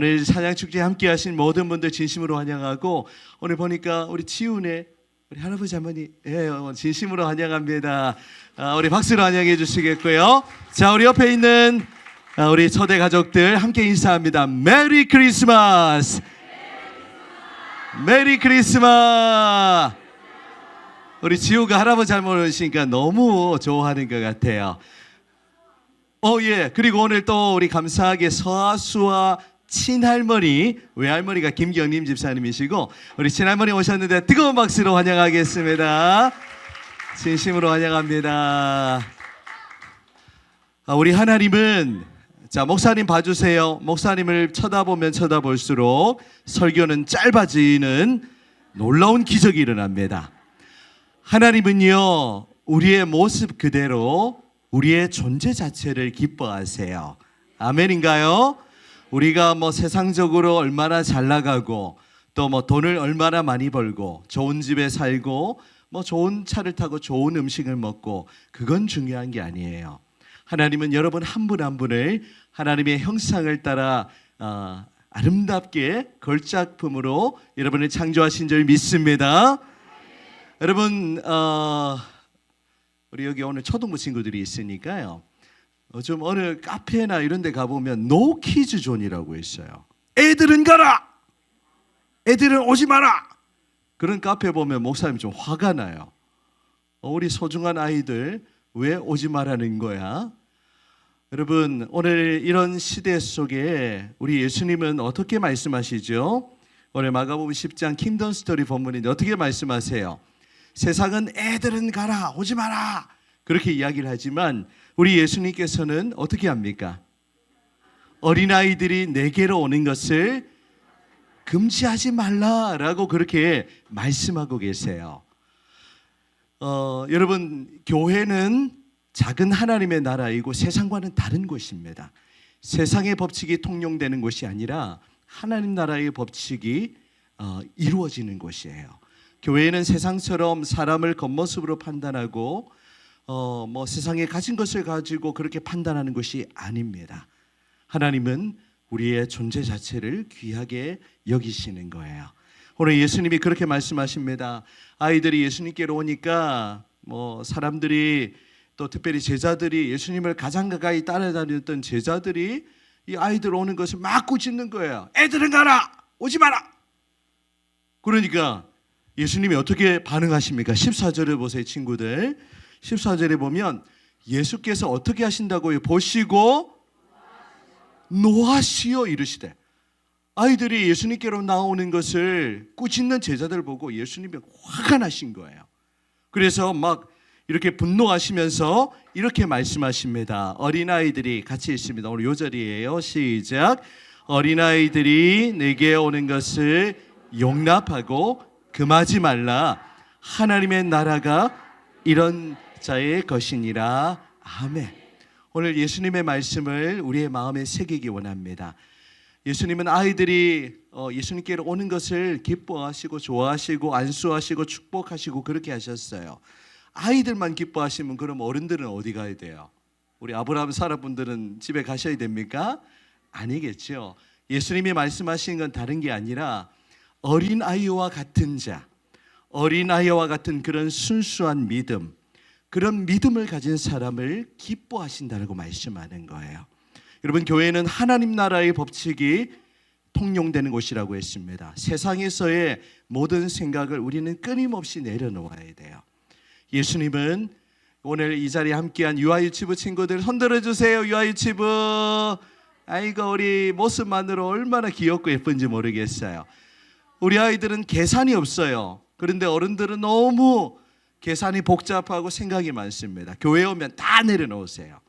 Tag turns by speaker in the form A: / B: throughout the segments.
A: 오늘 찬양 축제 함께 하신 모든 분들 진심으로 환영하고 오늘 보니까 우리 지훈의 우리 할아버지 할머니 예, 어, 진심으로 환영합니다. 아, 우리 박수로 환영해 주시겠고요. 자, 우리 옆에 있는 아, 우리 초대 가족들 함께 인사합니다. 메리 크리스마스. 메리 크리스마스. 우리 지우가 할아버지 할머니 오시니까 너무 좋아하는 것 같아요. 어, 예. 그리고 오늘 또 우리 감사하게 서하수와 친할머니, 외할머니가 김경림 집사님이시고 우리 친할머니 오셨는데 뜨거운 박수로 환영하겠습니다. 진심으로 환영합니다. 아, 우리 하나님은 자 목사님 봐주세요. 목사님을 쳐다보면 쳐다볼수록 설교는 짧아지는 놀라운 기적이 일어납니다. 하나님은요 우리의 모습 그대로 우리의 존재 자체를 기뻐하세요. 아멘인가요? 우리가 뭐 세상적으로 얼마나 잘 나가고 또 뭐 돈을 얼마나 많이 벌고 좋은 집에 살고 뭐 좋은 차를 타고 좋은 음식을 먹고 그건 중요한 게 아니에요. 하나님은 여러분 한 분한 분을 하나님의 형상을 따라 어, 아름답게 걸작품으로 여러분을 창조하신 줄 믿습니다. 여러분 어, 우리 여기 오늘 초등부 친구들이 있으니까요. 어, 좀 어느 카페나 이런 데 가보면 노 키즈 존이라고 있어요. 애들은 가라! 애들은 오지 마라! 그런 카페 보면 목사님 좀 화가 나요. 어, 우리 소중한 아이들 왜 오지 말라는 거야? 여러분 오늘 이런 시대 속에 우리 예수님은 어떻게 말씀하시죠? 오늘 마가복음 10장 킹덤 스토리 본문인데 어떻게 말씀하세요? 세상은 애들은 가라 오지 마라 그렇게 이야기를 하지만 우리 예수님께서는 어떻게 합니까? 어린아이들이 내게로 오는 것을 금지하지 말라라고 그렇게 말씀하고 계세요. 어, 여러분 교회는 작은 하나님의 나라이고 세상과는 다른 곳입니다. 세상의 법칙이 통용되는 곳이 아니라 하나님 나라의 법칙이 어, 이루어지는 곳이에요. 교회는 세상처럼 사람을 겉모습으로 판단하고 어, 뭐 세상에 가진 것을 가지고 그렇게 판단하는 것이 아닙니다. 하나님은 우리의 존재 자체를 귀하게 여기시는 거예요. 오늘 예수님이 그렇게 말씀하십니다. 아이들이 예수님께로 오니까 뭐 사람들이 또 특별히 제자들이 예수님을 가장 가까이 따라다녔던 제자들이 이 아이들 오는 것을 막 꾸짖는 거예요. 애들은 가라, 오지 마라. 그러니까 예수님이 어떻게 반응하십니까? 14절을 보세요, 친구들. 14절에 보면 예수께서 어떻게 하신다고요? 보시고 노하시어 이르시되 아이들이 예수님께로 나오는 것을 꾸짖는 제자들 보고 예수님이 화가 나신 거예요. 그래서 막 이렇게 분노하시면서 이렇게 말씀하십니다. 어린아이들이 같이 있습니다. 오늘 요 자리예요. 시작. 어린아이들이 내게 오는 것을 용납하고 금하지 말라. 하나님의 나라가 이런 자의 것이니라. 아멘. 오늘 예수님의 말씀을 우리의 마음에 새기기 원합니다. 예수님은 아이들이 어, 예수님께로 오는 것을 기뻐하시고 좋아하시고 안수하시고 축복하시고 그렇게 하셨어요. 아이들만 기뻐하시면 그럼 어른들은 어디 가야 돼요? 우리 아브라함 사라분들은 집에 가셔야 됩니까? 아니겠죠. 예수님이 말씀하신 건 다른 게 아니라 어린 아이와 같은 자, 어린 아이와 같은 그런 순수한 믿음, 그런 믿음을 가진 사람을 기뻐하신다고 말씀하는 거예요. 여러분 교회는 하나님 나라의 법칙이 통용되는 곳이라고 했습니다. 세상에서의 모든 생각을 우리는 끊임없이 내려놓아야 돼요. 예수님은 오늘 이 자리에 함께한 유아유치부 친구들 손들어 주세요. 유아유치부. 아이고 우리 모습만으로 얼마나 귀엽고 예쁜지 모르겠어요. 우리 아이들은 계산이 없어요. 그런데 어른들은 너무 계산이 복잡하고 생각이 많습니다. 교회 오면 다 내려놓으세요.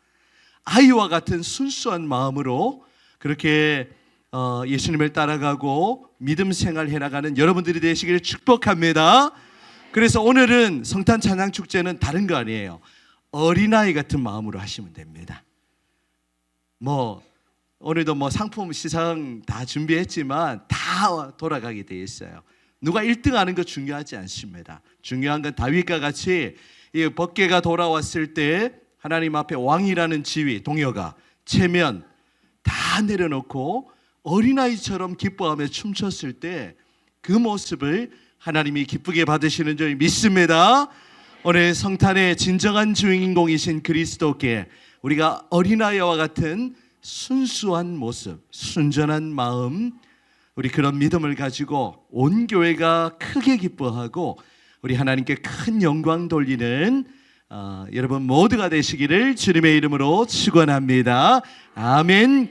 A: 아이와 같은 순수한 마음으로 그렇게 어, 예수님을 따라가고 믿음 생활 해나가는 여러분들이 되시기를 축복합니다. 그래서 오늘은 성탄 찬양 축제는 다른 거 아니에요. 어린아이 같은 마음으로 하시면 됩니다. 뭐 오늘도 뭐 상품 시상 다 준비했지만 다 돌아가게 돼 있어요. 누가 1등 하는 거 중요하지 않습니다. 중요한 건 다윗과 같이 이 법계가 돌아왔을 때 하나님 앞에 왕이라는 지위 동료가 체면 다 내려놓고 어린아이처럼 기뻐하며 춤췄을 때 그 모습을 하나님이 기쁘게 받으시는 줄 믿습니다. 오늘 성탄의 진정한 주인공이신 그리스도께 우리가 어린아이와 같은 순수한 모습, 순전한 마음, 우리 그런 믿음을 가지고 온 교회가 크게 기뻐하고 우리 하나님께 큰 영광 돌리는 어, 여러분 모두가 되시기를 주님의 이름으로 축원합니다. 아멘.